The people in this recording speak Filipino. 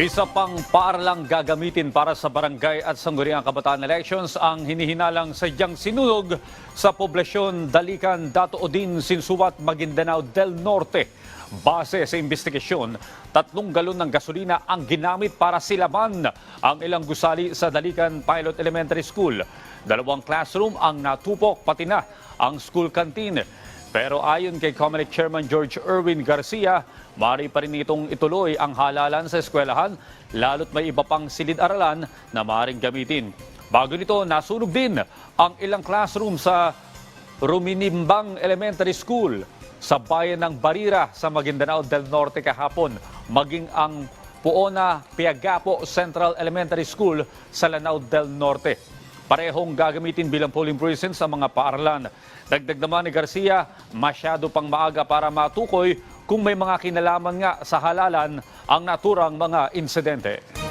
Isa pang paaralang gagamitin para sa barangay at sangguniang kabataan elections ang hinihinalang sadyang sinunog sa poblasyon Dalican, Dato Odin, Sinsuat, Maguindanao del Norte. Base sa investigasyon, tatlong galon ng gasolina ang ginamit para silaban ang ilang gusali sa Dalican Pilot Elementary School. Dalawang classroom ang natupok pati na ang school canteen. Pero ayon kay Comelec Chairman George Erwin Garcia, mari pa rin itong ituloy ang halalan sa eskwelahan, lalo't may iba pang silid-aralan na maring gamitin. Bago nito, nasunog din ang ilang classroom sa Ruminimbang Elementary School sa bayan ng Barira sa Maguindanao del Norte kahapon, maging ang Puona Piagapo Central Elementary School sa Lanao del Norte. Parehong gagamitin bilang polling precinct sa mga paaralan. Dagdag naman ni Garcia, masyado pang maaga para matukoy kung may mga kinalaman nga sa halalan ang naturang mga insidente.